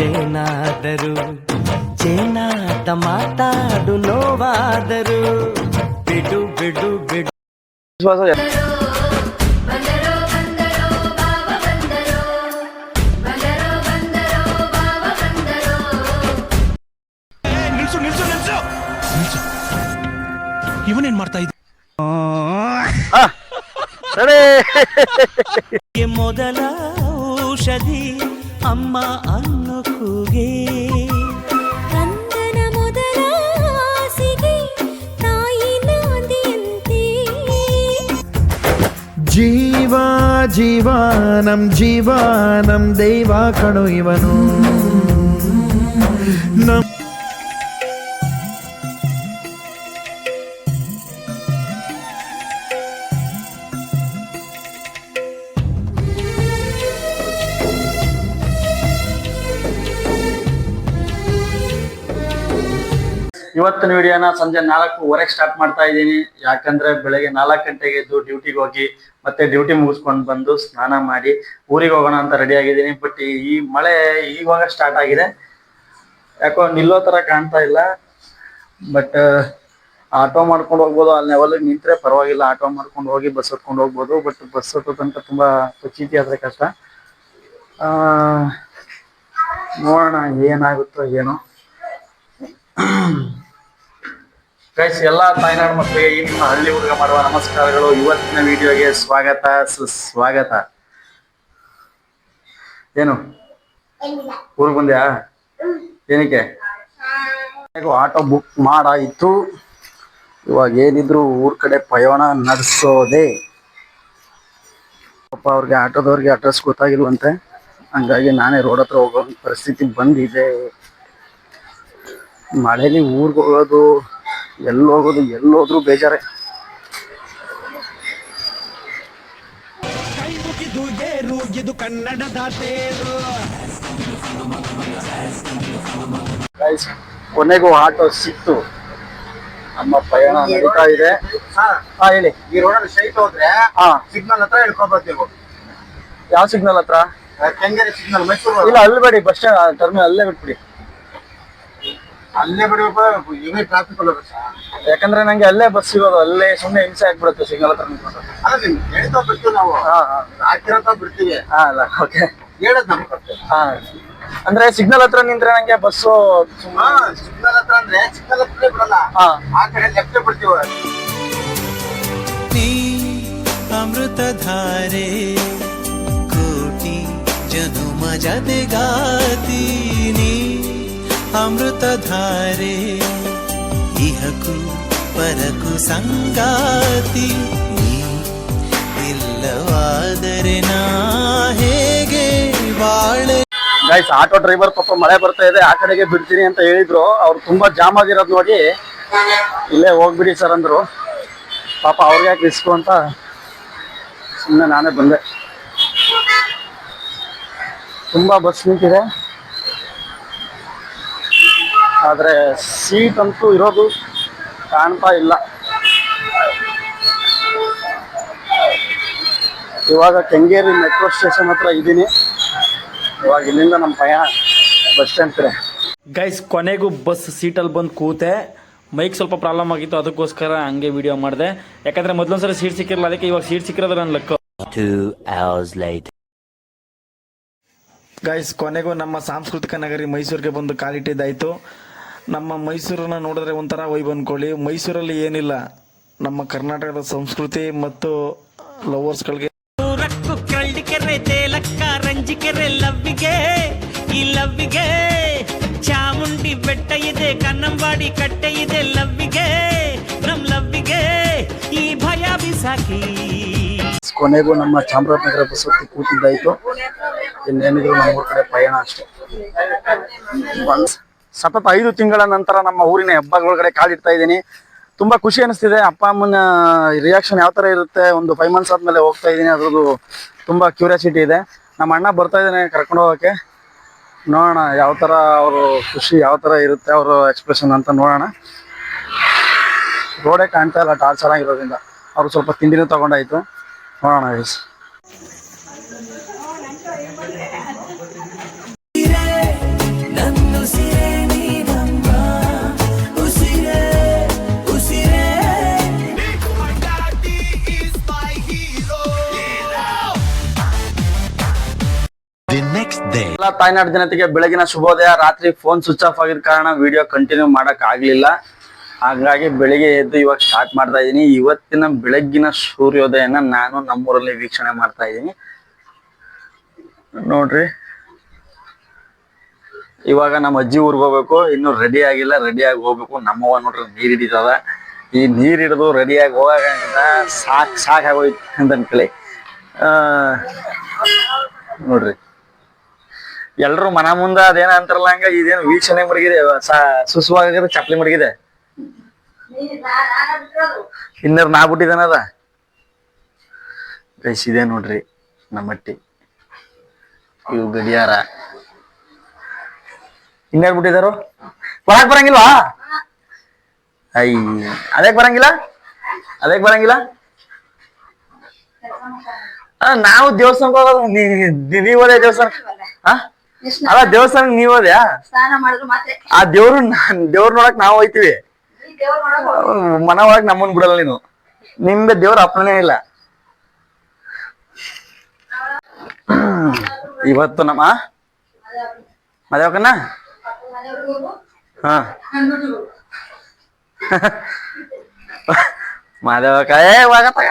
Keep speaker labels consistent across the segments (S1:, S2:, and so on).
S1: ಏನಾದರೂ ಚೇನಾದ ಮಾತಾಡು ನೋವಾದರೂ ಬಿಡು ಬಿಡು ಬಿಡು
S2: ವಿಶ್ವಾಸ
S3: ಬಂದರೋ ಬಂದರೋ ಬಾವ ಬಂದರೋ ಬಂದರೋ ಬಂದರೋ ಬಾವ ಬಂದರೋ
S4: ನಿಲ್ಸು ನಿಲ್ಸು ನಿಲ್ಸು ನಿಲ್ಸು ಇವನೇನ್ ಮಾಡ್ತಾ ಇದ್ದ
S2: ರೆಡಿ
S1: ಮೊದಲ ಔಷಧಿ ಅಮ್ಮ ಅನ್ನು ಕೂಗೆ
S3: ಕಂದನ ಮೊದಲ ಆಸೆಗೆ ತಾಯಿ ನಾಂದಿಯಂತೆ
S5: ಜೀವ ಜೀವ ನಮ್ ಜೀವ ನಮ್ ದೈವ ಕಣು ಇವನು ನಮ್
S2: ಇವತ್ತಿನ ವಿಡಿಯೋನ ಸಂಜೆ ನಾಲ್ಕೂವರೆಗೆ ಸ್ಟಾರ್ಟ್ ಮಾಡ್ತಾ ಇದ್ದೀನಿ. ಯಾಕಂದ್ರೆ ಬೆಳಗ್ಗೆ ನಾಲ್ಕು ಗಂಟೆಗೆ ಎದ್ದು ಡ್ಯೂಟಿಗೆ ಹೋಗಿ ಮತ್ತೆ ಡ್ಯೂಟಿ ಮುಗಿಸ್ಕೊಂಡು ಬಂದು ಸ್ನಾನ ಮಾಡಿ ಊರಿಗೆ ಹೋಗೋಣ ಅಂತ ರೆಡಿ ಆಗಿದ್ದೀನಿ. ಬಟ್ ಈ ಮಳೆ ಇವಾಗ ಸ್ಟಾರ್ಟ್ ಆಗಿದೆ. ಯಾಕೋ ನಿಲ್ಲೋ ತರ ಕಾಣ್ತಾ ಇಲ್ಲ. ಬಟ್ ಆಟೋ ಮಾಡ್ಕೊಂಡು ಹೋಗ್ಬೋದು. ಅಲ್ಲಿ ಯಾವಾಗಲೂ ನಿಂತರೆ ಪರವಾಗಿಲ್ಲ. ಆಟೋ ಮಾಡ್ಕೊಂಡು ಹೋಗಿ ಬಸ್ ಹತ್ಕೊಂಡು ಹೋಗ್ಬೋದು. ಬಟ್ ಬಸ್ ಹತ್ತೋ ತನಕ ತುಂಬಾ ಪಚೀತಿ ಆದ್ರೆ ಕಷ್ಟ. ನೋಡೋಣ ಏನಾಗುತ್ತೋ ಏನೋ. ಗೈಸ್ ಎಲ್ಲ ತಾಯ್ನಾಡು ಮಕ್ಕಳಿಗೆ ಈ ನಿಮ್ಮ ಹಳ್ಳಿ ಹುಡುಗ ಮಾಡುವ ನಮಸ್ಕಾರಗಳು. ಇವತ್ತಿನ ವಿಡಿಯೋಗೆ ಸ್ವಾಗತ. ಸುಸ್ವಾಗತ. ಏನು? ಊರಿಗೆ ಬಂದ್ಯಾ? ಏನಕ್ಕೆ? ಆಟೋ ಬುಕ್ ಮಾಡಾಯಿತು. ಇವಾಗ ಏನಿದ್ರು ಊರ್ ಕಡೆ ಪಯಣ ನಡೆಸೋದೆ. ಪಾಪ ಅವ್ರಿಗೆ ಆಟೋದವ್ರಿಗೆ ಅಡ್ರೆಸ್ ಗೊತ್ತಾಗಿಲ್ವಂತೆ. ಹಂಗಾಗಿ ನಾನೇ ರೋಡ್ ಹತ್ರ ಹೋಗೋ ಪರಿಸ್ಥಿತಿ ಬಂದಿದೆ. ಮಳೇಲಿ ಊರ್ಗೆ ಹೋಗೋದು ಎಲ್ಲಿ ಹೋಗೋದು ಎಲ್ಲಿ ಹೋದ್ರು ಬೇಜಾರೆ.
S4: ಇದು ಕನ್ನಡದ
S2: ಗೈಸ್ ಕೊನೆಗೂ ಆಟೋ ಸಿಕ್ತು. ನಮ್ಮ ಪಯಣ ನಡೀತಾ ಇದೆ. ಹಾ. ಹೇಳಿ.
S6: ಈ ರೋಡಲ್ಲಿ ಸ್ಟ್ರೈಟ್ ಹೋದ್ರೆ
S2: ಹಾ.
S6: ಸಿಗ್ನಲ್ ಹತ್ರ ಇಳ್ಕೊಬೋದು ನೀವು.
S2: ಯಾವ ಸಿಗ್ನಲ್ ಹತ್ರ?
S6: ಕೆಂಗೇರಿ ಸಿಗ್ನಲ್ ಮೈಸೂರು
S2: ಇಲ್ಲ ಅಲ್ಲಿ ಬೇಡಿ ಬಸ್ ಸ್ಟ್ಯಾಂಡ್ ಟರ್ಮಿನಲ್ ಅಲ್ಲೇ ಬಿಟ್ಬಿಡಿ.
S6: ಅಲ್ಲೇ ಬಿಡಬೇಕು ಇವೇ ಟ್ರಾಫಿಕ್ ಅಲ್ಲ
S2: ಯಾಕಂದ್ರೆ ನಂಗೆ ಅಲ್ಲೇ ಬಸ್ ಸಿಗೋದು ಅಲ್ಲೇ ಸುಮ್ಮನೆ ಹಿಂಸೆ ಆಗ್ಬಿಡುತ್ತೆ ಸಿಗ್ನಲ್ ಹತ್ರ ನಿಂತ್ಕೊಂಡು.
S6: ಅಲ್ಲ ನಿಮ್ ಹೇಳ್ತಾ ಬಿಡ್ತೀವಿ ನಾವು.
S2: ಹಾ ಹಾ.
S6: ಹಾಕಿರಂತ ಬಿಡ್ತೀವಿ.
S2: ಹಾ ಅಲ್ಲ ಓಕೆ
S6: ಹೇಳೋದು ನಮ್ಗೆ ಕೊಡ್ತೇವೆ.
S2: ಹಾ. ಅಂದ್ರೆ ಸಿಗ್ನಲ್ ಹತ್ರ ನಿಂತ್ರೆ ನಂಗೆ ಬಸ್ಸು
S6: ಹಾ ಸಿಗ್ನಲ್ ಹತ್ರ ಅಂದ್ರೆ ಸಿಗ್ನಲ್ ಹತ್ರ ಬಿಡಲ್ಲ.
S2: ಹಾ.
S6: ಆ ಕಡೆ ಲೆಫ್ಟ್ ಬಿಡ್ತೀವಿ.
S1: ನೀ ಅಮೃತಧಾರೆ ಕೋಟಿ ಜನುಮ ಜದಗಾತೀನಿ ಅಮೃತಧಾರೆ, ಇಹಕು ಪರಕು ಸಂಗಾತಿ ಇಲ್ಲವಾದರೆ ನಾ ಹೇಗೆ ಬಾಳೆ?
S2: ಗೈಸ್ ಆಟೋ ಡ್ರೈವರ್ ಪಾಪ ಮಳೆ ಬರ್ತಾ ಇದೆ, ಆ ಕಡೆಗೆ ಬಿಡ್ತೀನಿ ಅಂತ ಹೇಳಿದ್ರು. ಅವ್ರು ತುಂಬಾ ಜಾಮ್ ಆಗಿರೋದು ನೋಡಿ. ಇಲ್ಲೇ ಹೋಗ್ಬಿಡಿ ಸರ್ ಅಂದ್ರು. ಪಾಪ ಅವ್ರಿಗೆ ಯಾಕೆ ರಿಸ್ಕು ಅಂತ ಸುಮ್ಮನೆ ನಾನೇ ಬಂದೆ. ತುಂಬಾ ಬಸ್ ನಿಂತಿದೆ. ಆದ್ರೆ ಸೀಟ್ ಅಂತೂ ಇರೋದು ಕಾಣ್ತಾ ಇಲ್ಲ. ಇವಾಗ ಕೆಂಗೇರಿ ಮೆಟ್ರೋ ಸ್ಟೇಷನ್ ಹತ್ರ ಇದ್ದೀನಿ. ಇವಾಗ ಇಲ್ಲಿಂದ ನಮ್ಮ ಪಯಣ ಬಸ್ ಸ್ಟ್ಯಾಂಡ್ ಕಡೆ. ಗೈಸ್ ಕೊನೆಗೂ ಬಸ್ ಸೀಟಲ್ಲಿ ಬಂದು ಕೂತೆ. ಮೈಕ್ ಸ್ವಲ್ಪ ಪ್ರಾಬ್ಲಮ್ ಆಗಿತ್ತು ಅದಕ್ಕೋಸ್ಕರ ಹಂಗೆ ವಿಡಿಯೋ ಮಾಡಿದೆ. ಯಾಕಂದ್ರೆ ಮೊದಲೊಂದ್ಸರಿ ಸೀಟ್ ಸಿಕ್ಕಿರಲ್ಲ ಅದಕ್ಕೆ ಇವಾಗ ಸೀಟ್ ಸಿಕ್ಕಿರೋದು ನನ್ನ ಲಕ್ ಗೈಸ್ ಕೊನೆಗೂ ನಮ್ಮ ಸಾಂಸ್ಕೃತಿಕ ನಗರಿ ಮೈಸೂರಿಗೆ ಬಂದು ಕಾಲಿಟ್ಟಿದ್ದಾಯ್ತು. ನಮ್ಮ ಮೈಸೂರನ್ನ ನೋಡಿದ್ರೆ ಒಂಥರ ವೈಬ್ ಅನ್ಕೊಳ್ಳಿ. ಮೈಸೂರಲ್ಲಿ ಏನಿಲ್ಲ ನಮ್ಮ ಕರ್ನಾಟಕದ ಸಂಸ್ಕೃತಿ ಮತ್ತು ಲವರ್ಸ್ಗಳಿಗೆ
S1: ಈ ಲವ್ವಿಗೆ ಚಾಮುಂಡಿ ಬೆಟ್ಟ ಇದೆ ಕನ್ನಂಬಾಡಿ ಕಟ್ಟೆ ಇದೆ ಲವ್ವಿಗೆ ನಮ್ ಲವ್ವಿಗೆ ಈ ಭಯ ಬಿಸಾಕಿ.
S2: ಕೊನೆಗೂ ನಮ್ಮ ಚಾಮರಾಜನಗರ ಬಸ್ ಹತ್ತಿ ಕೂತಿದ್ದಾಯ್ತು. ಇನ್ನೇನಿದ್ರು ನಮ್ಮ ಊರ್ ಕಡೆ ಪಯಣ ಅಷ್ಟೇ. ಸತತ ಐದು ತಿಂಗಳ ನಂತರ ನಮ್ಮ ಊರಿನ ಹಬ್ಬಗಳೊಳಗಡೆ ಕಾಲಿಡ್ತಾ ಇದ್ದೀನಿ. ತುಂಬಾ ಖುಷಿ ಅನಿಸ್ತಿದೆ. ಅಪ್ಪ ಅಮ್ಮನ ರಿಯಾಕ್ಷನ್ ಯಾವ ತರ ಇರುತ್ತೆ? ಒಂದು ಫೈವ್ ಮಂತ್ಸ್ ಆದ್ಮೇಲೆ ಹೋಗ್ತಾ ಇದ್ದೀನಿ. ಅದ್ರದ್ದು ತುಂಬಾ ಕ್ಯೂರಿಯಾಸಿಟಿ ಇದೆ. ನಮ್ಮ ಅಣ್ಣ ಬರ್ತಾ ಇದ್ದಾನೆ ಕರ್ಕೊಂಡು ಹೋಗಕ್ಕೆ. ನೋಡೋಣ ಯಾವ ತರ ಅವರು ಖುಷಿ, ಯಾವ ತರ ಇರುತ್ತೆ ಅವರು ಎಕ್ಸ್ಪ್ರೆಷನ್ ಅಂತ ನೋಡೋಣ. ರೋಡೇ ಕಾಣ್ತಾ ಇಲ್ಲ, ಟಾರ್ಚರ್ ಆಗಿರೋದ್ರಿಂದ. ಅವರು ಸ್ವಲ್ಪ ತಿಂಡಿನೂ ತಗೊಂಡಾಯ್ತು. ನೋಡೋಣ guys. ಎಲ್ಲ ತಾಯ್ನಾಡು ಜನತೆಗೆ ಬೆಳಗಿನ ಶುಭೋದಯ, ರಾತ್ರಿ ಫೋನ್ ಸ್ವಿಚ್ ಆಫ್ ಆಗಿದ ಕಾರಣ ವಿಡಿಯೋ ಕಂಟಿನ್ಯೂ ಮಾಡಕ್ ಆಗ್ಲಿಲ್ಲ. ಹಾಗಾಗಿ ಬೆಳಿಗ್ಗೆ ಎದ್ದು ಇವಾಗ ಸ್ಟಾರ್ಟ್ ಮಾಡ್ತಾ ಇದ್ದೀನಿ ಇವತ್ತಿನ ಬೆಳಗ್ಗಿನ ಸೂರ್ಯೋದಯನ ನಾನು ನಮ್ಮೂರಲ್ಲಿ ವೀಕ್ಷಣೆ ಮಾಡ್ತಾ ಇದ್ದೀನಿ ನೋಡ್ರಿ. ಇವಾಗ ನಮ್ಮ ಅಜ್ಜಿ ಊರಿಗೆ ಹೋಗ್ಬೇಕು. ಇನ್ನು ರೆಡಿ ಆಗಿಲ್ಲ. ರೆಡಿ ಆಗಿ ಹೋಗ್ಬೇಕು. ನಮ್ಮವ್ವ ನೋಡ್ರಿ ನೀರ್ ಹಿಡಿತದ. ಈ ನೀರ್ ಹಿಡಿದು ರೆಡಿಯಾಗಿ ಹೋಗಾಗ ಸಾಕ್ ಸಾಕಾಗೋಯ್ತು ಅಂತ ಅನ್ಕೊಳ್ಳಿ. ನೋಡ್ರಿ. ಎಲ್ರು ಮನ ಮುಂದ ಅದೇನ ಅಂತಾರಲ್ಲ ಹಂಗ, ಇದೇನು ವೀಕ್ಷಣೆ ಮಡಗಿದೆ ಸುಸುವಾಗ ಚಪ್ಲಿ ಮಡಗಿದೆ ಇನ್ನರ್ ನಾ ಬಿಟ್ಟಿದ್ದಾನದ ಇದೆ ನೋಡ್ರಿ ನಮ್ಮಟ್ಟಿ. ಇವು ಗಡಿಯಾರ. ಇನ್ಯಾರು ಬಿಟ್ಟಿದಾರು ಒಳಗ್ ಬರಂಗಿಲ್ವಾ? ಐ ಅದಕ್ಕೆ ಬರಂಗಿಲ್ಲ? ಅದಕ್ಕೆ ಬರಂಗಿಲ್ಲ? ನಾವು ದೇವಸ್ಥಾನಕ್ಕೆ ಹೋಗೋದು, ನೀ- ನೀವ್ ಹೋದೆ ದೇವಸ್ಥಾನ ಆ? ಅಲ್ಲ ದೇವಸ್ಥಾನ ನೀವ್ ಹೋದ್ಯಾ?
S7: ಸ್ನಾನ ಮಾಡಿದ್ರು
S2: ಆ ದೇವ್ರು ದೇವ್ರ ನೋಡಕ್ ನಾವು ಹೋಯ್ತಿವಿ.
S7: ಈ ದೇವ್ರ ನೋಡಕ್
S2: ಮನ ಒಳಗ್ ನಮ್ಮನ್ ಬಿಡಲ್ಲ ನೀನು. ನಿಮ್ಗೆ ದೇವ್ರ ಅಪ್ಪನೇ ಇಲ್ಲ. ಇವತ್ತು ನಮ್ಮ ಮದ್ಯಾವಕನ್ನ ಹಾ. ಮಾದೇವಕ ಏ ಹೋಗತ್ತಾಗ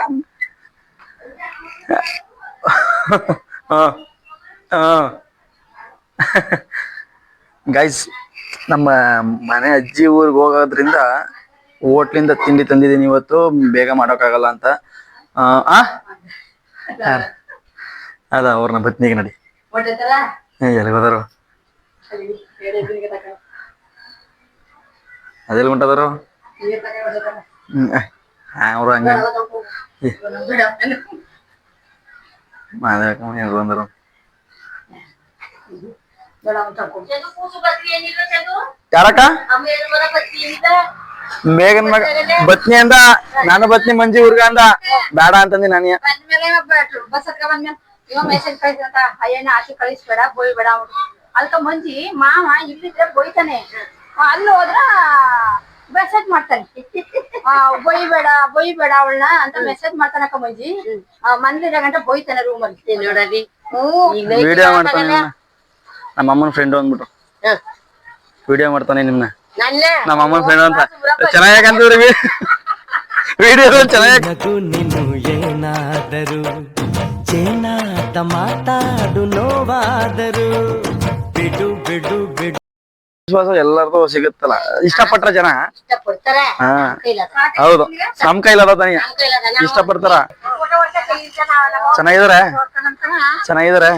S2: ಗೈಸ್ ನಮ್ಮ ಮನೆ ಅಜ್ಜಿ ಊರಿಗೆ ಹೋಗೋದ್ರಿಂದ ಹೋಟ್ಲಿಂದ ತಿಂಡಿ ತಂದಿದ್ದೀನಿ ಇವತ್ತು. ಬೇಗ ಮಾಡೋಕ್ಕಾಗಲ್ಲ ಅಂತ. ಆ? ಅದ ಅವ್ರನ್ನ ಬತ್ನಿಗೆ ನಡಿ. ಎಲ್ಲಿ ಹೋದರು ಅದೆಲ್ಲಿ ಹೊಂಟದರು ಅವರು ಹಂಗ. ಬಂದರು. ಯಾರಕ್ಕ? ಮೇಘನ್ ಮಗ ಬತ್ನಿ ಅಂದ ನಾನು ಬತ್ನಿ ಮಂಜಿ ಹುಡ್ಗ ಅಂದ. ಬೇಡ ಅಂತಂದಿ ನಾನು
S7: ಕಳಿಸ್ಬೇಡ ಬೋಯ್ಬೇಡ ಅಲ್ಕ ಮಂಜಿ ಮಾವ ಇಲ್ಲಿದ್ರೆ ಬೋಯ್ತಾನೆ ಅಲ್ಲಿ ಹೋದ್ರ ಮೆಸೇಜ್ ಮಾಡ್ತಾನೆ. ಬೈಬೇಡ ಬೊಯ್ಬೇಡ ಅವಳನ್ನ ಅಂತ ಮೆಸೇಜ್ ಮಾಡ್ತಾನಕ್ಕ ಮಂಜಿ ಮನ್ಲಿರ ಗಂಟ ಬೋಯ್ತಾನೆ ರೂಮಲ್ಲಿ ನೋಡಲಿ
S2: ನಿಮ್ನ ನಮ್ಮ ಅಮ್ಮನ ಫ್ರೆಂಡ್ ಅಂದ್ಬಿಟ್ಟು ವಿಡಿಯೋ ಮಾಡ್ತಾನೆ ನಿಮ್ನ. ನಮ್ಮ ಅಮ್ಮನ ಫ್ರೆಂಡ್ ಅಂತ. ಚೆನ್ನಾಗಿ ಅಂತೀವ್ರಿ ವಿಡಿಯೋ ಚೆನ್ನಾಗಿ
S8: ನಗು ನೀನು ಏನಾದರೂ ಚೇನಾದ ಮಾತಾಡು ನೋವಾದರೂ. ಬಿಡು ಬಿಡು ಬಿಡು.
S2: ವಿಶ್ವಾಸ ಎಲ್ಲರದು ಸಿಗುತ್ತಲ್ಲ. ಇಷ್ಟಪಟ್ರ ಜನ? ಹಾ. ಹೌದು. ನಮ್ ಕೈಲದ ತನಿ ಇಷ್ಟಪಡ್ತಾರ? ಚೆನ್ನಾಗಿದಾರೆ? ಚೆನ್ನಾಗಿದಾರೆ?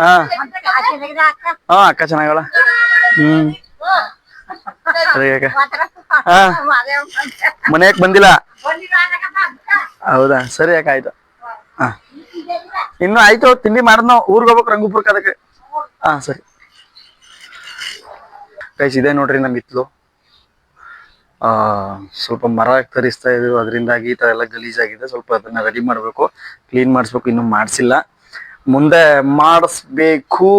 S2: ಹಾ. ಹಾ ಅಕ್ಕ ಚೆನ್ನಾಗಲ್ಲ ಹ್ಮ್. ಸರಿ ಅಕ್ಕ. ಹಾ. ಮನೆಯಕ್ ಬಂದಿಲ್ಲ? ಹೌದಾ? ಸರಿ ಅಕ್ಕ ಆಯ್ತು. ಹಾ. ಇನ್ನು ಆಯ್ತು ತಿಂಡಿ ಮಾಡಿದ್ನೋ? ಊರ್ಗ್ ಹೋಗ್ಬೇಕು ರಂಗುಪುರಕ್ಕೆ ಅದಕ್ಕೆ. ಹಾ ಸರಿ. ಗೈಸ್ ಇದೆ ನೋಡ್ರಿ ನಮ್ಮ ಹಿತ್ಲು. ಆ, ಸ್ವಲ್ಪ ಮರ ತರಿಸ್ತಾ ಇದ್ರು ಅದರಿಂದಾಗಿ ಈ ತರ ಎಲ್ಲ ಗಲೀಜಾಗಿದೆ. ಸ್ವಲ್ಪ ಅದನ್ನ ರೆಡಿ ಮಾಡ್ಬೇಕು. ಕ್ಲೀನ್ ಮಾಡಿಸ್ಬೇಕು. ಇನ್ನು ಮಾಡಿಸಿಲ್ಲ. ಮುಂದೆ ಮಾಡಿಸ್ಬೇಕು.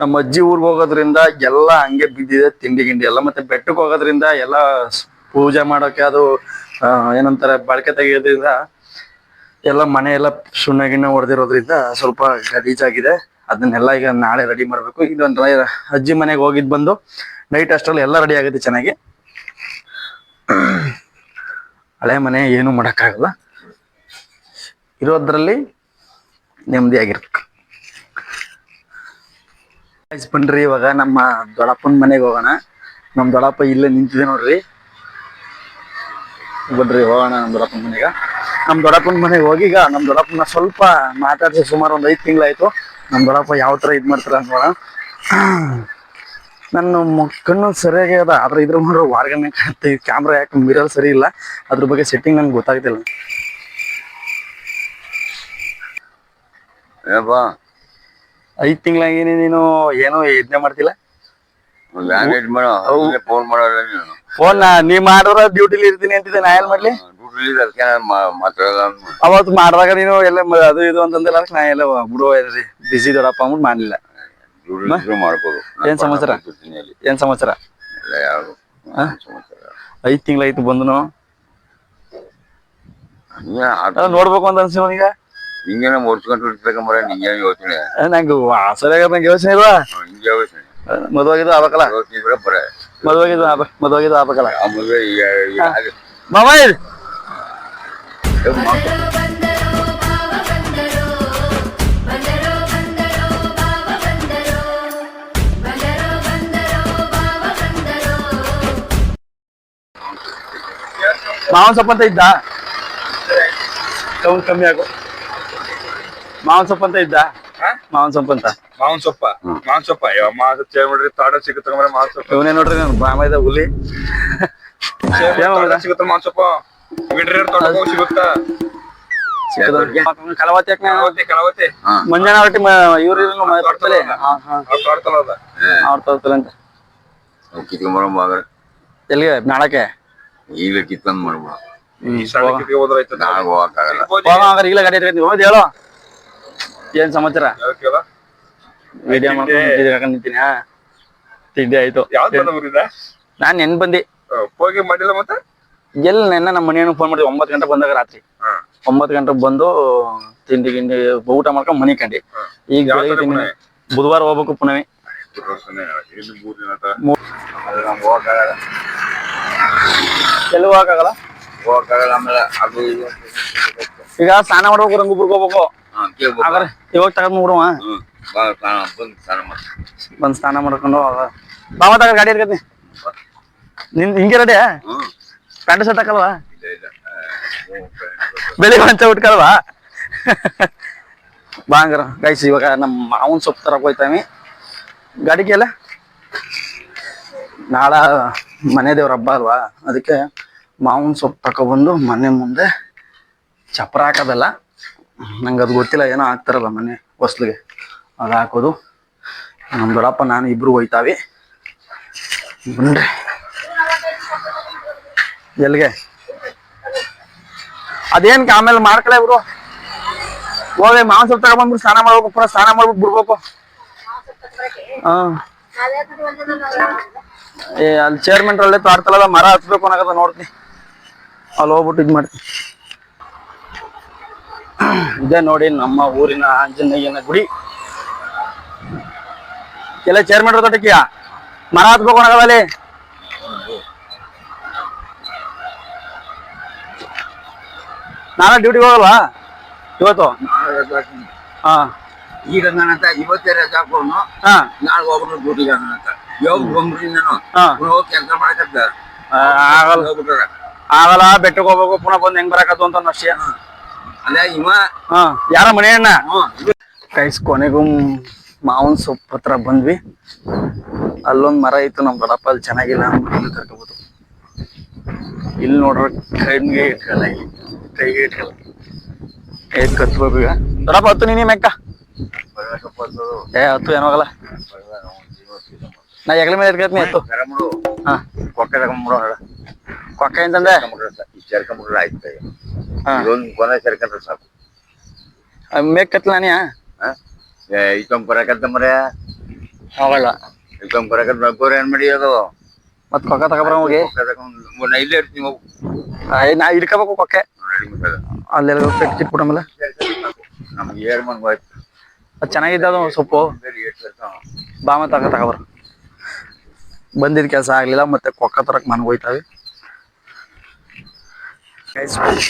S2: ನಮ್ಮ ಅಜ್ಜಿ ಊರ್ಗ್ ಹೋಗೋದ್ರಿಂದ ಎಲ್ಲ ಹಂಗೆ ಬಿದ್ದಿದೆ. ತಿಂಡಿ, ಗಿಂಡಿ ಎಲ್ಲ. ಮತ್ತೆ ಬೆಟ್ಟಕ್ಕೆ ಹೋಗೋದ್ರಿಂದ ಎಲ್ಲ ಪೂಜೆ ಮಾಡೋಕೆ ಅದು ಏನಂತಾರೆ, ಬಳಕೆ ತೆಗೆಯೋದ್ರಿಂದ ಎಲ್ಲ ಮನೆ ಎಲ್ಲ ಸುಣ್ಣ ಗಿಣ್ಣ ಹೊಡೆದಿರೋದ್ರಿಂದ ಸ್ವಲ್ಪ ಗಲೀಜಾಗಿದೆ. ಅದನ್ನೆಲ್ಲ ಈಗ ನಾಳೆ ರೆಡಿ ಮಾಡ್ಬೇಕು. ಇದೊಂದು ಅಜ್ಜಿ ಮನೆಗೆ ಹೋಗಿದ್ ಬಂದು ನೈಟ್ ಅಷ್ಟರಲ್ಲಿ ಎಲ್ಲ ರೆಡಿ ಆಗುತ್ತೆ ಚೆನ್ನಾಗಿ. ಹಳೆ ಮನೆ ಏನು ಮಾಡೋಕ್ಕಾಗಲ್ಲ. ಇರೋದ್ರಲ್ಲಿ ನೆಮ್ಮದಿ ಆಗಿರ್ಬೇಕು ಬನ್ರಿ, ಇವಾಗ ನಮ್ಮ ದೊಡ್ಡಪ್ಪನ ಮನೆಗೆ ಹೋಗೋಣ. ನಮ್ಮ ದೊಡ್ಡಪ್ಪ ಇಲ್ಲೇ ನಿಂತಿದೆ ನೋಡ್ರಿ. ಬನ್ರಿ, ಹೋಗೋಣ ನಮ್ಮ ದೊಡ್ಡಪ್ಪನ ಮನೆಗೆ. ನಮ್ಮ ದೊಡ್ಡಪ್ಪನ ಮನೆಗೆ ಹೋಗಿ ಈಗ ನಮ್ಮ ದೊಡ್ಡಪ್ಪನ ಸ್ವಲ್ಪ ಮಾತಾಡ್ಸಿ ಸುಮಾರು ಒಂದು ಐದು ತಿಂಗಳಾಯ್ತು. ನಮ್ಮ ದೊಡ್ಡಪ್ಪ ಯಾವ ಥರ ಇದು ಮಾಡ್ತಾರೆ ನೋಡೋಣ. ನನ್ನ ಕಣ್ಣು ಸರಿಯಾಗಿ ಅದ ಆದ್ರೆ ಇದ್ರ ಮಾಡ್ರೆ ಕಾಣುತ್ತೆ ಈ ಕ್ಯಾಮ್ರಾ ಯಾಕೆ ಮಿರಲ್ ಸರಿ ಇಲ್ಲ? ಅದ್ರ ಬಗ್ಗೆ ಸೆಟ್ಟಿಂಗ್ ನನಗೆ ಗೊತ್ತಾಗ್ತಿಲ್ಲ.
S9: ಐದ್
S2: ಐದು ತಿಂಗಳಾಗೇನೆ ನೀನು ಏನೋ ಯಜ್ಞೆ ಮಾಡ್ತಿಲ್ಲ?
S9: ಫೋನ್ ಮಾಡೋ ಫೋನ್
S2: ನೀ ಮಾಡಿದ್ರೆ ಡ್ಯೂಟಿಲಿ ಇರ್ತೀನಿ ಅಂತಿದ್ದೆ ನಾ ಏನ್ ಮಾಡ್ಲಿ?
S9: ಡ್ಯೂಟಿ ಅದಕ್ಕೆ ಮಾತಾಡಲ್ಲ
S2: ಅವತ್ತು ಮಾಡಿದಾಗ ನೀನು ಎಲ್ಲ ಮ- ಅದು ಇದು ಅಂತಂದಿಲ್ಲ ಅದಕ್ಕೆ ನಾ ಎಲ್ಲ ಬಿಡುವ ಬಿಸಿ ದೊಡ್ಡಪ್ಪ ಅಂದ್ಬಿಟ್ಟು ಮಾಡಲಿಲ್ಲ.
S9: ಮಾಡ್ಬೋದು
S2: ಏನ್ ಸಮಾಚಾರ?
S9: ಕೂತಿರ್ತೀನಿ ಅಲ್ಲಿ
S2: ಏನ್ ಸಮಾಚಾರ?
S9: ಯಾರು? ಸಮಾಚಾರ
S2: ಐದ್ ತಿಂಗಳಾಯ್ತು ಬಂದನು.
S9: ಹಂಗೆ
S2: ಅದ್ ನೋಡ್ಬೇಕು ಅಂತ ಅನ್ಸಿ
S9: ಹಿಂಗೇನ ಮುರ್ಸ್ಕೊಂಡು ಇರ್ಬೇಕಂಬರ ನಿಂಗೇನು ಯೋಚನೆ?
S2: ನಂಗೆ ಸರಿಯಾಗ ನಂಗೆ ಯೋಚನೆ ಇಲ್ವಾ?
S9: ಹಿಂಗೆ ಯೋಚನೆ.
S2: ಮದುವಾಗಿದ್ದು ಆಗ್ಬೇಕಲ್ಲ?
S9: ಯೋಚನೆ ಇದ್ರೆ ಬರ
S2: ಮದುವಾಗಿದ್ದು ಆಗ್ಬೇಕು ಮದುವಾಗಿದ್ದು ಆಗ್ಬೇಕಲ್ಲ?
S9: ಆ ಮದುವೆ ಈಗ ಈಗ ಹಾಗೆ.
S2: ಮೊಬೈಲ್
S9: ಏ, ಮ-
S3: ಬಂದರೋ ಭಾವ ಬಂದರೋ ಬಂದರೋ ಬಂದರೋ ಭಾವ ಬಂದರೋ ಬಂದರೋ ಬಂದರೋ ಭಾವ ಬಂದರೋ
S2: ಮಾವನ್ ಸೊಪ್ಪು ಅಂತ ಇದ್ದ ಸೌಂಡ್ ಕಮ್ಮಿ ಆಗು ಮಾವನ್ ಸೊಪ್ಪು ಅಂತ ಇದ್ದ ಮಾವನ್ ಸೊಪ್ಪು ಅಂತ
S10: ಮಾವನ್ ಸೊಪ್ಪ ಮಾವನ್ ಸೊಪ್ಪ ಯಾವ ಮಾವನ್ ಸೊಪ್ಪು ಚೇರ್ ಮಾಡ್ರಿ ತಾಡ ಸಿಗುತ್ತೆ ಮಾವನ್ ಸೊಪ್ಪು
S2: ಇವನೇ ನೋಡ್ರಿ ನಾನು ಬಾಮ ಇದ್ದ ಹುಲಿ ಏನ್ ಮಾಡ್ದ?
S10: ಸಿಗುತ್ತೆ ಮಾವನ್ ಸೊಪ್ಪು ಬಿಡ್ರಿ ಸಿಗುತ್ತಾ?
S2: ಕಲವತ್ತಿ ಮಂಜಾನ ರೊಟ್ಟಿ ಇವ್ರ ಬರ್ತಲೆ
S10: ಅವ್ರು
S2: ಎಲ್ಲಿಗೆ? ನಾಳಕ್ಕೆ
S9: ಈಗ ಕಿತ್ಕೊಂಡ್ ಮಾಡ್ಬಿಡು ಹೋಗಕ್ಕಾಗಲ್ಲ.
S2: ಈಗಲೇ ಗಾಡಿ ಇಟ್ಕೊಂಡು ಹೋದ್ ಹೇಳು. ಏನ್ ಸಮಾಚಾರ? ವಿಡಿಯೋ ಮಾಡ್ಕೊಂಡು ನಿಂತೀನಿ ತಿಂಡಿ ಆಯ್ತು. ನಾನ್ ನೆನ್ ಬಂದಿ
S10: ಹೋಗಿ ಮಾಡಿಲ್ಲ ಮತ್ತೆ?
S2: ಎಲ್ಲಿ ನೆನ್ನ ನಮ್ಮ ಮನೆಯನ್ನು ಫೋನ್ ಮಾಡಿದ್ವಿ. ಒಂಬತ್ತು ಗಂಟೆ ಬಂದಾಗ ರಾತ್ರಿ. ಒಂಬತ್ತು ಗಂಟೆಗೆ ಬಂದು ತಿಂಡಿ ಗಿಂಡಿ ಊಟ ಮಾಡ್ಕೊಂಡು ಮನೆ ಕಂಡಿ. ಈಗ ಬೆಳಿಗ್ಗೆ ತಿಂಡಿ? ಬುಧವಾರ ಹೋಗ್ಬೇಕು ಪುನಃ ಎಲ್ಲಿ ಹೋಗಕ್ಕಾಗಲ್ಲ ಈಗ ಸ್ನಾನ ಮಾಡ್ಬೇಕು ರಂಗುಪುರ್ಗೆ ಹೋಗ್ಬೇಕು. ಇವಾಗ ತಗೊಂಡ್ ಬಿಡುವ
S9: ಬಂದು ಸ್ನಾನ
S2: ಮಾಡ್ಕೊಂಡು ಬಾವ ತಗ ಗಾಡಿ ಇರ್ಕತಿ ನಿನ್ ಹಿಂಗೆ ರೆಡಿ ಪ್ಯಾಂಟ್ ಶರ್ಟ್ ಹಾಕಲ್ವಾ? ಬೆಳಿ ಮಂಚ ಉಟ್ಕಲ್ವಾ ಬಾಂಗರ ಗೈಸ್ ಇವಾಗ ನಮ್ಮ ಮಾವನ್ ಸೊಪ್ಪು ತರ ಹೋಯ್ತಾವಿ ಗಾಡಿಗೆ ಎಲ್ಲ? ನಾಳ ಮನೆ ದೇವ್ರ ಹಬ್ಬ ಅಲ್ವಾ? ಅದಕ್ಕೆ ಮಾವಿನ ಸೊಪ್ಪು ತಕೊಬಂದು ಮನೆ ಮುಂದೆ ಚಪ್ರ ಹಾಕೋದಲ್ಲ. ನಂಗೆ ಅದು ಗೊತ್ತಿಲ್ಲ ಏನೋ ಹಾಕ್ತಾರಲ್ಲ ಮನೆ ಹೊಸ್ಲಿಗೆ. ಅದು ಹಾಕೋದು. ನಮ್ಮ ದೊಡ್ಡಪ್ಪ ನಾನು ಇಬ್ರು ಹೋಯ್ತಾವಿ. ಬನ್ರಿ. ಎಲ್ಲಿಗೆ? ಅದೇನ್ ಆಮೇಲೆ ಮಾಡ್ಕಳೆ ಇವ್ರು? ಹೋಗಿ ಮಾಂಸ ತಗೊಂಡ್ಬಂದ್ರು ಸ್ನಾನ ಮಾಡ್ಬೇಕು ಪುನಃ ಸ್ನಾನ ಮಾಡ್ಬಿಟ್ಟು ಬಿಡ್ಬೇಕು ಹಾ. ಏ, ಅಲ್ಲಿ ಚೇರ್ಮನ್ ಅಲ್ಲೇ ತಾಡ್ತಲ್ಲ ಮರ ಹಚ್ಬೇಕು ಅನ್ನಕ ನೋಡ್ತೀನಿ. ಅಲ್ಲಿ ಹೋಗ್ಬಿಟ್ಟು ಇದ್ ಮಾಡ್ತೀನಿ. ಇದೇ ನೋಡಿ ನಮ್ಮ ಊರಿನ ಆಂಜನೇಯನ ಗುಡಿ. ಎಲ್ಲ ಚೇರ್ಮನ್ ತೋಟಕ್ಕಿಯ? ಮರ ಹತ್ಬೇಕು ಅನ್ನಕಲ್ಲ ನಾಳೆ ಡ್ಯೂಟಿಗೆ ಹೋಗಲ್ಲ ಇವತ್ತು. ಹಾ.
S9: ಈಗ ನನ್ನಂತ ಇವತ್ತೇ ರಜಾ ಹಾಕೋನು
S2: ಹಾ.
S9: ನಾಳೆ ಒಬ್ರು ಡ್ಯೂಟಿಗೆ ನನ್ನಂತ ಯೋಗ ನಾನು.
S2: ಹಾ.
S9: ಹೋಗಿ ಕೆಲಸ ಮಾಡಕತ್ತ
S2: ಆಗಲ್ಲ.
S9: ಹೋಗ್ಬಿಟ್ಟಾರ
S2: ಆಗಲ್ಲ ಬೆಟ್ಟಕ್ಕೆ ಹೋಗ್ಬೇಕು ಪುನಃ ಬಂದು ಹೆಂಗ್ ಬರಕತ್ತು ಅಂತ ಅಷ್ಟೇ.
S9: ಅಲ್ಲೇ ಇವ.
S2: ಹಾ. ಯಾರ ಮನೆ ಅಣ್ಣ? ಕೈಸ್ ಕೊನೆಗೂ ಮಾವನ್ ಸೊಪ್ಪು ಹತ್ರ ಬಂದ್ವಿ. ಅಲ್ಲೊಂದು ಮರ ಇತ್ತು ನಮ್ ದೊಡ್ಡಪ್ಪ ಅಲ್ಲಿ ಚೆನ್ನಾಗಿಲ್ಲ ಅಂತ ಇಲ್ಲಿ ಕರ್ಕೊಬೋದು ಇಲ್ಲಿ ನೋಡ್ರ ಕೈಗೆ ಇಟ್ಕಲ್ಲ ಕತ್ಬೇಕು ಈಗ ದೊಡ್ಡಪ್ಪ ಹತ್ತು ನೀನಿ ಮೆಕ್ಕ? ಏ ಹತ್ತು ಏನಾಗಲ್ಲ ಆಗಲ್ಲ. ನಾ ಹೆಗಲ ಮೇಲೆ ಇಟ್ಕೊತೀನಿ
S9: ಹತ್ತು.
S2: ಹಾ.
S9: ಕೊಕ್ಕೆ
S2: ಅಂತಂದೆ
S9: ಸೇರ್ಕೊಂಡ್ಬಿಟ್ರೆ ಆಯ್ತು
S2: ಹಾ.
S9: ಇದೊಂದು ಕೊನೆ ಸೇರ್ಕೊಂಡ್ರೆ ಸಾಕು
S2: ಮೇಕ್ ಕತ್ಲ ನೀ
S9: ಇತ್ತೊಂದು ಬರಕತ್ತ ಮರ
S2: ಹೋಗಲ್ಲ
S9: ಇತ್ತೊಂದು ಬರಕತ್ತ ನಗ್ಗೋರು ಏನ್
S2: ಮತ್ ಕೊಕ್ಕ ತಗೊಬರ ಹೋಗಿ
S9: ಇಲ್ಲೇ ಇರ್ತೀನಿ ಹೋಗು.
S2: ಆಯ್ ನಾ ಹಿಡ್ಕೋಬೇಕು ಕೊಕ್ಕೆ. ಅಲ್ಲೆಲ್ಲ ಪೆಟ್ಟು ಕಿಟ್ಬಿಡಮಲ್ಲ
S9: ನಮ್ಗೆ ಏರ್ ಮನ್ ಹೋಯ್ತು
S2: ಅದು ಚೆನ್ನಾಗಿದೆ ಸೊಪ್ಪು. ಬಾಮ ತಗ ತಗೊಬರ ಬಂದಿದ್ದ ಕೆಲಸ ಆಗ್ಲಿಲ್ಲ ಮತ್ತೆ ಕೊಕ್ಕ ತರಕ್ ಮನ್ಗ್ ಹೋಯ್ತಾವೆ.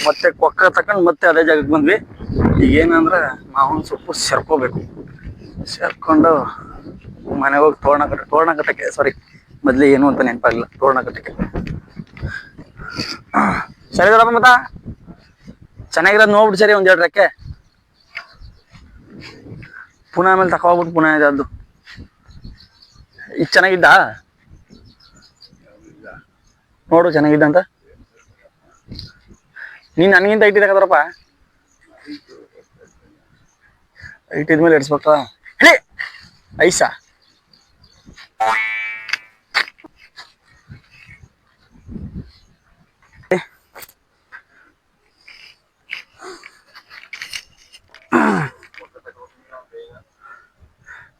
S2: ಮತ್ತೆ ಕೊಕ್ಕ ತಕೊಂಡ್ ಮತ್ತೆ ಅದೇ ಜಾಗಕ್ಕೆ ಬಂದ್ವಿ. ಈಗ ಏನಂದ್ರ ಮಾವನ್ ಸೊಪ್ಪು ಸೇರ್ಕೋಬೇಕು. ಸೇರ್ಕೊಂಡು ಮನೆಗೆ ಹೋಗಿ ತೋರಣ ಕಟ್ಟ ತೋರಣ ಕಟ್ಟಕ್ಕೆ ಸಾರಿ ಮೊದಲೇ ಏನು ಅಂತ ನೆನಪಾಗಿಲ್ಲ ತೋರಣ ಕಟ್ಟಕ್ಕೆ. ಸರಿ ಮತ್ತ. ಚೆನ್ನಾಗಿರೋದು ನೋಡ್ಬಿಟ್ಟು ಸರಿ ಒಂದ್ ಎರಡು ರೆಕ್ಕೆ ಪುನಃ ಆಮೇಲೆ ತಕೊಬಿಟ್ಟು ಪುನಃ ಇದದ್ದು ಇದು ಚೆನ್ನಾಗಿದ್ದ? ನೋಡು ಚೆನ್ನಾಗಿದ್ದ ಅಂತ. ನೀನ್ ನನಗಿಂತ ಐಟಿ ತಗದ್ರಪ್ಪ ಐಟಿ ಎಡ್ಸ್ಬೇಕಾ ಇಡ್ಸ್ಬೇಕ ಹೇ ಐಸಾ.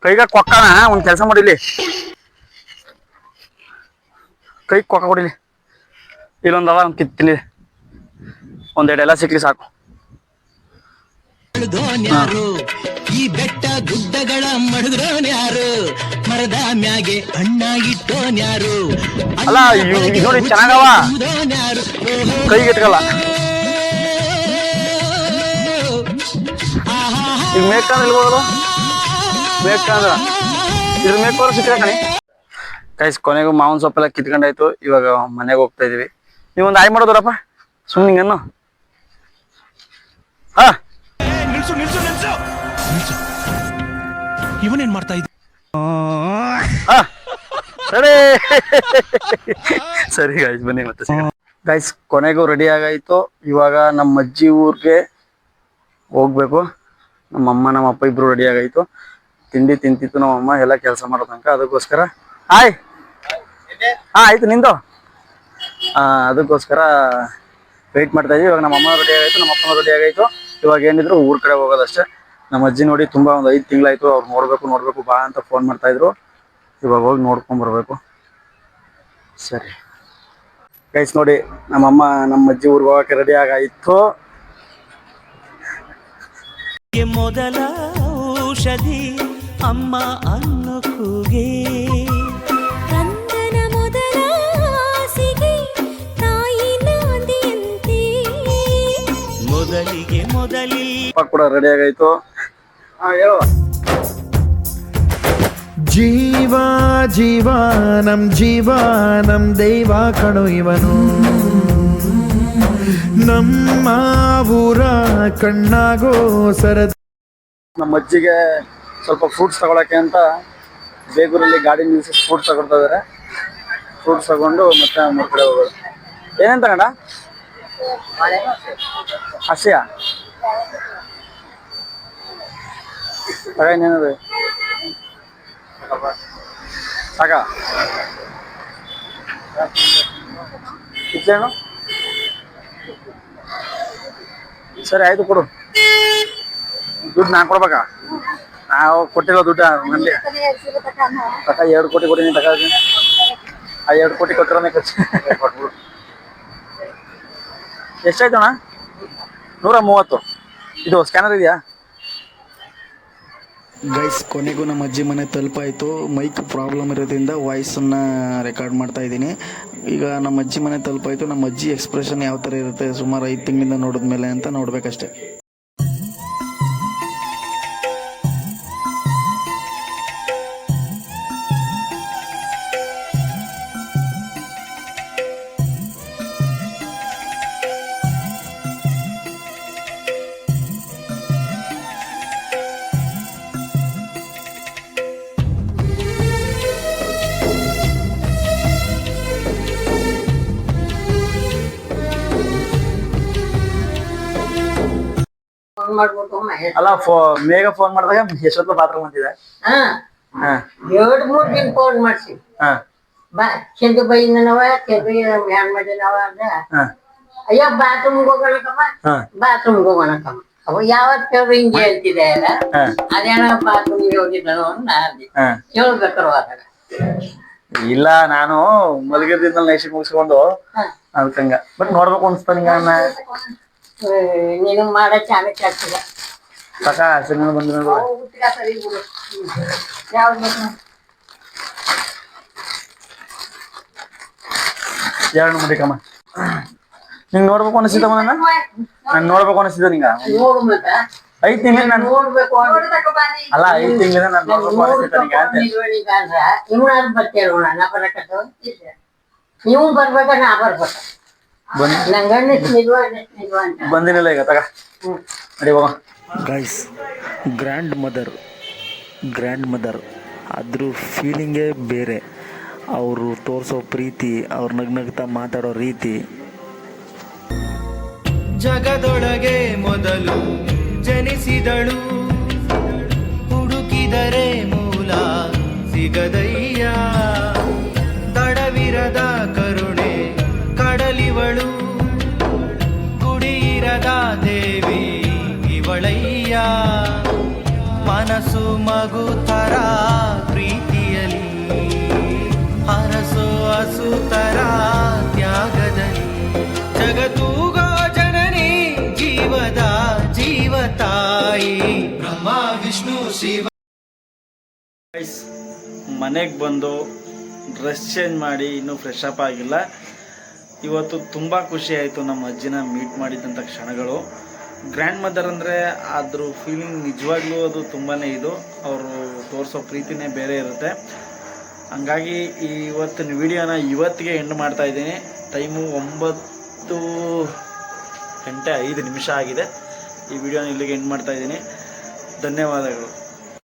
S2: ಕೈಗ ಕೊಕ್ಕಣ ಒಂದು ಕೆಲಸ ಮಾಡಿಲಿ ಕೈ ಕೊಕ್ಕ ಕೊಡಿಲಿ ಇಲ್ಲೊಂದ್ ಅದ ಒಂದ್ ಕಿತ್ತಿಲಿ ಒಂದೆರಡು ಎಲ್ಲ ಸಿಕ್ಲಿ ಸಾಕು.
S11: ಈ ಬೆಟ್ಟ ಗುಡ್ಡಗಳ ಮಡಗ್ರೋನ್ಯಾರು ಮರದ ಮ್ಯಾಗೆ ಅಣ್ಣ ಇಟ್ಟೋನ್ಯಾರು
S2: ಅಲ್ಲ, ನೋಡಿ ಚೆನ್ನಾಗವ. ಕೈಗೆ ಇಟ್ಕಲ್ಲ ಈಗ ಇಲ್ಬೋದು ಇದ್ರ ಕಣಿ. ಕೈಸ್ ಕೊನೆಗೂ ಮಾವಿನ ಸೊಪ್ಪೆಲ್ಲ ಕಿತ್ಕೊಂಡಾಯ್ತು. ಇವಾಗ ಮನೆಗೆ ಹೋಗ್ತಾ ಇದೀವಿ. ಒಂದು ಆಯ್ ಮಾಡೋದ್ರಪ್ಪ ಸುಮ್ಮನೆ ಹಿಂಗನ್ನು ಹಾ.
S10: ನಿಲ್ಸು ನಿಲ್ಸು ನಿಲ್ಸು. ನಿಲ್ಸು. ಇವನೇನ್ ಮಾಡ್ತಾ ಇದ್ದ
S2: ಸರಿ. ಸರಿ ಗಾಯ್ಸ್ ಬನ್ನಿ ಮತ್ತೆ ಗಾಯ್ಸ್ ಕೊನೆಗೂ ರೆಡಿ ಆಗಾಯ್ತು. ಇವಾಗ ನಮ್ಮ ಅಜ್ಜಿ ಊರಿಗೆ ಹೋಗ್ಬೇಕು. ನಮ್ಮ ಅಮ್ಮ ನಮ್ಮ ಅಪ್ಪ ಇಬ್ರು ರೆಡಿ ಆಗಾಯ್ತು. ತಿಂಡಿ ತಿಂತಿತ್ತು ನಮ್ಮ ಅಮ್ಮ ಎಲ್ಲ ಕೆಲಸ ಮಾಡೋ ತನಕ. ಅದಕ್ಕೋಸ್ಕರ, ಹಾಯ್. ಹಾ, ಆಯ್ತು, ನಿಂದು? ಅದಕ್ಕೋಸ್ಕರ ವೆಯ್ಟ್ ಮಾಡ್ತಾ ಇದೀವಿ. ಇವಾಗ ನಮ್ಮ ಅಮ್ಮ ರೆಡಿ ಆಗಾಯ್ತು ನಮ್ಮ ಅಪ್ಪನ ರೆಡಿ ಆಗೈತು. ಇವಾಗ ಏನಿದ್ರು ಊರ್ ಕಡೆ ಹೋಗೋದಷ್ಟೇ. ನಮ್ಮ ಅಜ್ಜಿ ನೋಡಿ ತುಂಬಾ ಒಂದು ಐದು ತಿಂಗಳಾಯ್ತು, ಅವ್ರು ನೋಡ್ಬೇಕು ನೋಡ್ಬೇಕು, ಬಾ ಅಂತ ಫೋನ್ ಮಾಡ್ತಾ ಇದ್ರು. ಇವಾಗ ಹೋಗಿ ನೋಡ್ಕೊಂಡ್ ಬರ್ಬೇಕು. ಸರಿ. ಗೈಸ್ ನೋಡಿ, ನಮ್ಮ ಅಮ್ಮ, ನಮ್ಮ ಅಜ್ಜಿ ಊರಿಗೆ ಹೋಗಕ್ಕೆ ರೆಡಿ ಆಗಾಯಿತು
S8: ಮೊದಲ ಔಷಧಿ. ಅಮ್ಮ ಅನ್ನು ಕೂಗೆ.
S3: ಕಂದನ ಮೊದಲ ಆಸೆಗೆ ತಾಯಿ ನಾಂದಿಯಂತೆ.
S8: ಮೊದಲಿಗೆ ಮೊದಲಿ
S2: ಅಪ್ಪ ಕೂಡ ರೆಡಿ ಹೇಳುವ
S5: ಜೀವ ಜೀವ ನಮ್ ಜೀವ ನಮ್ ದೈವ ಕಣು ಇವನು. ನಮ್ಮ ಊರ ಕಣ್ಣಾಗೋ ಸರದ.
S2: ನಮ್ಮ ಅಜ್ಜಿಗೆ ಸ್ವಲ್ಪ ಫ್ರೂಟ್ಸ್ ತಗೊಳಕ್ಕೆ ಅಂತ ಬೇಗೂರಲ್ಲಿ ಗಾಡಿ ನಿಲ್ಲಿಸಿ ಫ್ರೂಟ್ಸ್ ತಗೊಳ್ತಾ ಇದಾರೆ. ಫ್ರೂಟ್ಸ್ ತಗೊಂಡು ಮತ್ತೆ ಮೂರು ಕಡೆ ಹೋಗೋದು. ಏನೇನ್ ತಗೊಂಡ? ಹಸಿಯ? ತಗ ಇನ್ನೇನದು? ಇತ್ತೇನು ಸರಿ, ಆಯ್ತು ಕೊಡು. ದುಡ್ಡು ನಾನು ಕೊಡ್ಬೇಕಾ? ನಾವು ಕೊಟ್ಟಿರೋ ದುಡ್ಡು ನಲ್ಲಿ ತಕ ಎರಡು ಕೋಟಿ ನೀನು ತಕ ಆ ಎರಡು ಕೋಟಿ ಕೊಟ್ಟಿರೋನೇ ಖರ್ಚು ಕೊಟ್ಬಿಡು ಎಷ್ಟಾಯ್ತು ಅಣ್ಣ? ನೂರ ಮೂವತ್ತು. ಇದು ಸ್ಕ್ಯಾನರ್ ಇದೆಯಾ?
S12: ಗೈಸ್ ಕೊನೆಗೂ ನಮ್ಮ ಅಜ್ಜಿ ಮನೆ ತಲುಪಾಯಿತು. ಮೈಕ್ ಪ್ರಾಬ್ಲಮ್ ಇರೋದ್ರಿಂದ ವಾಯ್ಸನ್ನು ರೆಕಾರ್ಡ್ ಮಾಡ್ತಾ ಇದ್ದೀನಿ. ಈಗ ನಮ್ಮ ಅಜ್ಜಿ ಮನೆ ತಲುಪಾಯಿತು. ನಮ್ಮ ಅಜ್ಜಿ ಎಕ್ಸ್ಪ್ರೆಷನ್ ಯಾವ ಥರ ಇರುತ್ತೆ ಸುಮಾರು ಐದು ತಿಂಗಳಿಂದ ನೋಡಿದ್ಮೇಲೆ ಅಂತ ನೋಡ್ಬೇಕಷ್ಟೆ.
S2: ಅಲ್ಲ ಫೋ ಮೇಘ ಫೋನ್ ಮಾಡಿದಾಗ ಯಶವಂತ ಬಾತ್ರೂಮ್ ಅಂತಿದೆ.
S13: ಹಾ.
S2: ಹಾ.
S13: ಎರಡ್ ಮೂರ್ ದಿನ ಫೋನ್ ಮಾಡ್ಸಿ.
S2: ಹಾ.
S13: ಬಾ ಚಂದು ಬೈನವ ಚಂದು ಮ್ಯಾನ್ ಮಾಡಿನವ ಅಂದ.
S2: ಹಾ.
S13: ಅಯ್ಯೋ ಬಾತ್ರೂಮ್ಗೆ ಹೋಗೋಣಕಮ್ಮ
S2: ಹಾ.
S13: ಬಾತ್ರೂಮ್ಗೆ ಹೋಗೋಣಕಮ್ಮ ಅವ ಯಾವತ್ತು ಹಿಂಗೆ ಹೇಳ್ತಿದೆ ಅಲ್ಲ. ಅದೇನ ಬಾತ್ರೂಮ್ಗೆ ಹೋಗಿದ್ದನು ಅಂತ ನಾನು ಅಂದೆ ಕೇಳ್ಬೇಕಾರ ಅದಾಗ
S2: ಇಲ್ಲ ನಾನು ಮಲಗಿದ್ದಿಂದ ನೈಸಿ ಮುಗಿಸ್ಕೊಂಡು ಅದಕ್ಕಂಗ ಬಟ್ ನೋಡ್ಬೇಕು ಅನ್ಸ್ತಾನ
S13: ನೀನು ಮಾಡೋ ಚಾಣಕ್ಯ ಆಗ್ತದ
S2: ತಕ ಸಿನಿಮಾ ಬಂದ
S13: ಎರಡು ಬಿಡು.
S2: ಕಮ್ಮ? ನಿಂಗ್ ನೋಡ್ಬೇಕು ಅನಿಸಿದಮ್ಮ ನನ್ನ ನಾನು? ನೋಡ್ಬೇಕು ಅನಿಸಿದ ನಿಂಗ. ಐದ್ ತಿಂಗಳ ನಾನು
S13: ನೋಡ್ಬೇಕು
S2: ಅಲ್ಲ ಐದ್ ತಿಂಗಳಿಂದ ನಾನು ನೋಡ್ಬೇಕು ಅನಿಸಿದ ನಿಂಗೆ
S13: ನೀವು ಬರ್ಬೇಕ ನಾ ಬರ್ಬೇಕು.
S2: ಬಂದಿನಿಲ್ಲ ಈಗ ತಗ. ಅಡಿ ಹೋಗ.
S12: Guys grandmother grandmother ಅದ್ರ ಫೀಲಿಂಗೇ ಬೇರೆ. ಅವರು ತೋರಿಸೋ ಪ್ರೀತಿ, ಅವ್ರು ನಗ್ನಗ್ತಾ ಮಾತಾಡೋ ರೀತಿ.
S8: ಜಗದೊಳಗೆ ಮೊದಲು ಜನಿಸಿದಳು. ಹುಡುಕಿದರೆ ಮೂಲ ಸಿಗದಯ್ಯ. ತಡವಿರದ ಕರುಣೆ, ಕಡಲಿವಳು. ಮನಸ್ಸು ಮಗು ತರ ಪ್ರೀತಿಯಲಿ ಹರಸು ಹಸು ತರ ತ್ಯಾಗದಲ್ಲಿ ಜನನಿ, ಜೀವದ ಜೀವ ತಾಯಿ. ಬ್ರಹ್ಮ, ವಿಷ್ಣು, ಶಿವ.
S2: ಮನೆಗೆ ಬಂದು ಡ್ರೆಸ್ ಚೇಂಜ್ ಮಾಡಿ ಇನ್ನೂ ಫ್ರೆಶ್ ಅಪ್ ಆಗಿಲ್ಲ. ಇವತ್ತು ತುಂಬ ಖುಷಿ ಆಯಿತು ನಮ್ಮ ಅಜ್ಜಿನ ಮೀಟ್ ಮಾಡಿದಂಥ ಕ್ಷಣಗಳು. ಗ್ರ್ಯಾಂಡ್ ಮದರ್ ಅಂದರೆ ಅದ್ರ ಫೀಲಿಂಗ್ ನಿಜವಾಗ್ಲೂ ಅದು ತುಂಬಾ ಇದು. ಅವರು ತೋರಿಸೋ ಪ್ರೀತಿನೇ ಬೇರೆ ಇರುತ್ತೆ. ಹಂಗಾಗಿ ಈ ಇವತ್ತಿನ ವಿಡಿಯೋನ ಇವತ್ತಿಗೆ ಎಂಡ್ ಮಾಡ್ತಾ ಇದ್ದೀನಿ. ಟೈಮು ಒಂಬತ್ತು ಗಂಟೆ ಐದು ನಿಮಿಷ ಆಗಿದೆ. ಈ ವಿಡಿಯೋನ ಇಲ್ಲಿಗೆ ಎಂಡ್ ಮಾಡ್ತಾ ಇದ್ದೀನಿ. ಧನ್ಯವಾದಗಳು.